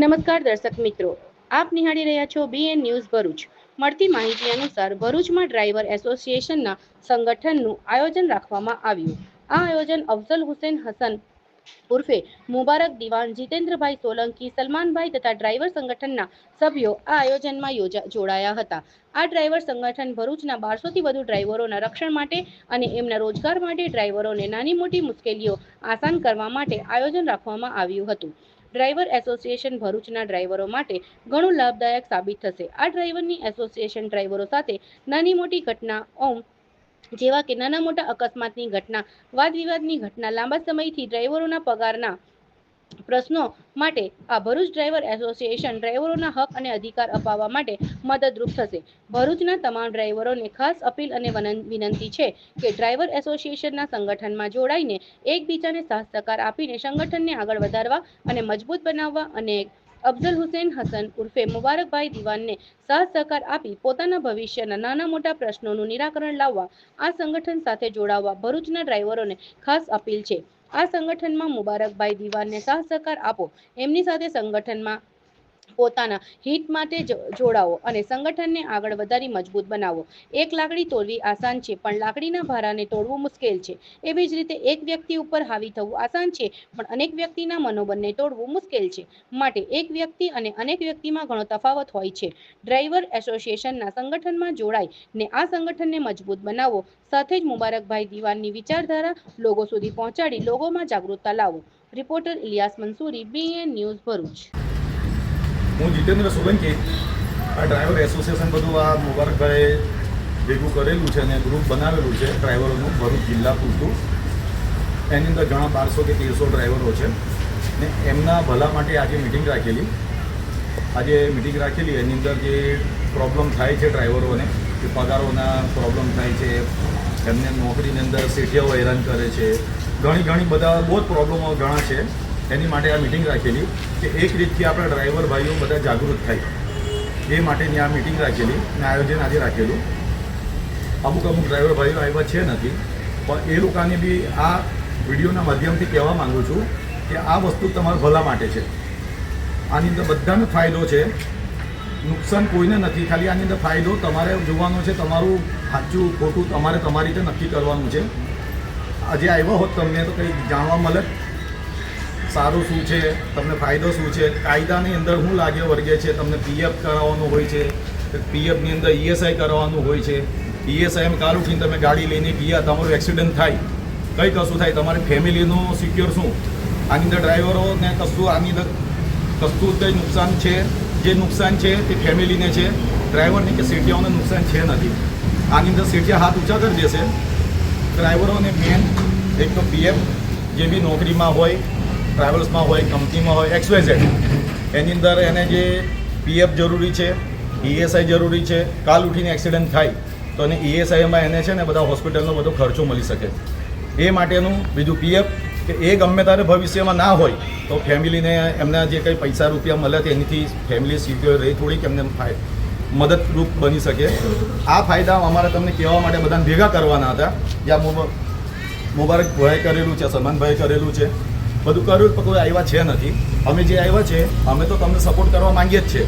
નમસ્કાર દર્શક મિત્રો. આપ નિહાળી રહ્યા છો બીએન ન્યૂઝ ભરૂચ. મળતી માહિતી અનુસાર ભરૂચમાં ડ્રાઈવર એસોસિએશનના સંગઠનનું આયોજન રાખવામાં આવ્યું. આ આયોજન અફઝલ હુસેન હસન ઉર્ફે મુબારક દિવાન, જીતેન્દ્રભાઈ સોલંકી, સલમાનભાઈ તથા ડ્રાઈવર સંગઠનના સભ્યો આ આયોજનમાં યોજા, જોડાયા હતા. આ ડ્રાઈવર સંગઠન ભરૂચના બારસોથી વધુ ડ્રાઈવરોના રક્ષણ માટે અને એમના રોજગાર માટે ડ્રાઈવરોને નાની મોટી મુશ્કેલીઓ આસાન કરવા માટે આયોજન રાખવામાં આવ્યું હતું. ડ્રાઈવર એસોસિએશન ભરૂચના ડ્રાઈવરો માટે ઘણું લાભદાયક સાબિત થશે. આ ડ્રાઈવરની એસોસિએશન ડ્રાઈવરો સાથે નાની મોટી ઘટનાઓ જેવા કે નાના મોટા અકસ્માતની ઘટના, વાદ વિવાદની ઘટના લાંબા સમયથી ડ્રાઈવરોના પગારના પ્રશ્નો માટે આ ભરૂચ ડ્રાઈવર એસોસિએશન ડ્રાઈવરોના હક અને અધિકાર અપાવવા માટે મદદરૂપ થશે. ભરૂચના તમામ ડ્રાઈવરોને ખાસ અપીલ અને વિનંતી છે કે ડ્રાઈવર એસોસિએશનના સંગઠનમાં જોડાઈને એકબીજાને સાથ સહકાર આપીને સંગઠનને આગળ વધારવા અને મજબૂત બનાવવા અને અફઝલ હુસેન હસન ઉર્ફે મુબારકભાઈ દિવાનને સાથ સહકાર આપી પોતાના ભવિષ્યના નાના મોટા પ્રશ્નોનું નિરાકરણ લાવવા આ સંગઠન સાથે જોડાવવા ભરૂચના ડ્રાઈવરોને ખાસ અપીલ છે. આ સંગઠનમાં મુબારકભાઈ દિવાનને સાથ સહકાર આપો. એમની સાથે સંગઠનમાં પોતાના હિત માટે જોડાવો અને સંગઠનને આગળ વધારી મજબૂત બનાવો. એક લાકડી તોડવી આસાન છે, પણ લાકડીના ભારાને તોડવું મુશ્કેલ છે. એવી જ રીતે એક વ્યક્તિ ઉપર હાવી થવું આસાન છે, પણ અનેક વ્યક્તિના મનોબળને તોડવું મુશ્કેલ છે. માટે એક વ્યક્તિ અને અનેક વ્યક્તિમાં ઘણો તફાવત હોય છે. ડ્રાઈવર એસોસિએશનના સંગઠનમાં જોડાય ને આ સંગઠનને મજબૂત બનાવો. સાથે જ મુબારકભાઈ દિવાનની વિચારધારા લોકો સુધી પહોંચાડી લોકોમાં જાગૃતતા લાવો. Reporter Iliyas Mansuri, BN news Bharuch. હું જીતેન્દ્ર સોલંકી, આ ડ્રાઈવર એસોસિએશન બધું આ મુબારકભાઈ ભેગું કરેલું છે અને ગ્રુપ બનાવેલું છે ડ્રાઈવરોનું ભરૂચ જિલ્લા પૂરતું. એની અંદર ઘણા બારસો કે તેરસો ડ્રાઈવરો છે. ને એમના ભલા માટે આજે મિટિંગ રાખેલી. આજે મિટિંગ રાખેલી, એની અંદર જે પ્રોબ્લેમ થાય છે ડ્રાઈવરોને કે પગારોના પ્રોબ્લેમ થાય છે, એમને નોકરીની અંદર શેઠિયાઓ હેરાન કરે છે. ઘણી ઘણી બધા બહુ જ પ્રોબ્લેમો ઘણા છે. એની માટે આ મિટિંગ રાખેલી કે એક રીતથી આપણા ડ્રાઈવર ભાઈઓ બધા જાગૃત થાય. એ માટેની આ મિટિંગ રાખેલી અને આયોજન આજે રાખેલું. અમુક અમુક ડ્રાઈવર ભાઈઓ આવ્યા છે નથી, પણ એ લોકોને બી આ વિડીયોના માધ્યમથી કહેવા માંગુ છું કે આ વસ્તુ તમારા ભલા માટે છે. આની અંદર બધાને ફાયદો છે. નુકસાન કોઈને નથી, ખાલી આની અંદર ફાયદો તમારે જોવાનો છે, તમારું સાચું, ખોટું તમારે તમારી રીતે નક્કી કરવાનું છે. આજે આવ્યા હોત તમને તો કંઈ જાણવા મળે સારું શું છે? તમને ફાયદો શું છે? કાયદાની અંદર શું લાગે વર્ગે છે? તમને પીએફ કરાવવાનું હોય છે. પીએફની અંદર ઈએસઆઈ કરાવવાનું હોય છે. ઈએસઆઈમાં કાલ ઉઠીને તમે ગાડી લઈને ગયા, તમારું એક્સિડન્ટ થાય. કંઈ કશું થાય. તમારી ફેમિલીનું સિક્યોર શું? આની અંદર ડ્રાઈવરોને કશું આની અંદર કશું કંઈ નુકસાન છે? જે નુકસાન છે તે ફેમિલીને છે. ડ્રાઈવરને કે સીટીઓને નુકસાન છે નથી. આની અંદર સેઠિયા હાથ ઊંચા કરી દેશે. ડ્રાઈવરોને મેન એક તો પીએફ જે બી નોકરીમાં હોય ટ્રાવેલ્સમાં હોય, કંપનીમાં હોય એક્સવાયઝેડ એની અંદર એને જે પીએફ જરૂરી છે ઈએસઆઈ જરૂરી છે, કાલ ઉઠીને એક્સિડન્ટ થાય, તો એને ઈએસઆઈમાં એને છે ને બધા હોસ્પિટલનો બધો ખર્ચો મળી શકે. એ માટેનું બીજું પીએફ કે એ ગમે ત્યારે ભવિષ્યમાં ના હોય, તો ફેમિલીને એમના જે કંઈ પૈસા રૂપિયા મળે તેનીથી ફેમિલી સિક્યોર રહી, થોડીક એમને મદદરૂપ બની શકે. આ ફાયદા અમારે તમને કહેવા માટે બધાને ભેગા કરવાના હતા. મુબ- મુબારકભાઈ કરેલું છે સલમાનભાઈ કરેલું છે. બધું કર્યું પણ કોઈ આવ્યા છે નથી. અમે જે આવ્યા છે, અમે તો તમને સપોર્ટ કરવા માંગીએ જ છે.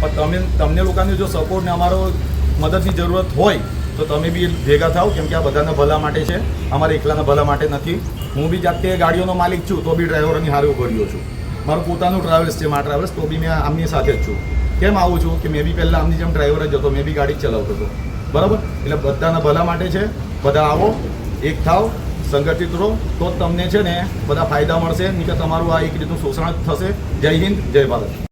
પણ તમે, તમને લોકોને જો સપોર્ટ ને અમારો મદદની જરૂરત હોય, તો તમે બી ભેગા થાઓ, કેમ કે આ બધાના ભલા માટે છે. અમારા એકલાના ભલા માટે નથી. હું બી જાતે ગાડીઓનો માલિક છું, તો બી ડ્રાઈવરોની હારે ઊભો રહ્યો છું. મારું પોતાનું ટ્રાવેલ્સ છે, મારા ટ્રાવેલ્સ તો બી મેં આમની સાથે જ છું. કેમ આવું છું? કે મેં બી પહેલાં આમની જેમ ડ્રાઈવર જ હતો, મેં બી ગાડી ચલાવતો હતો. બરાબર? એટલે બધાના ભલા માટે છે. બધા આવો, એક થાવ. સંગઠિત રહો, તો તમને છે ને બધા ફાયદા મળશે. નહીં કે તમારું આ એક રીતનું શોષણ થશે. જય હિન્દ, જય ભારત.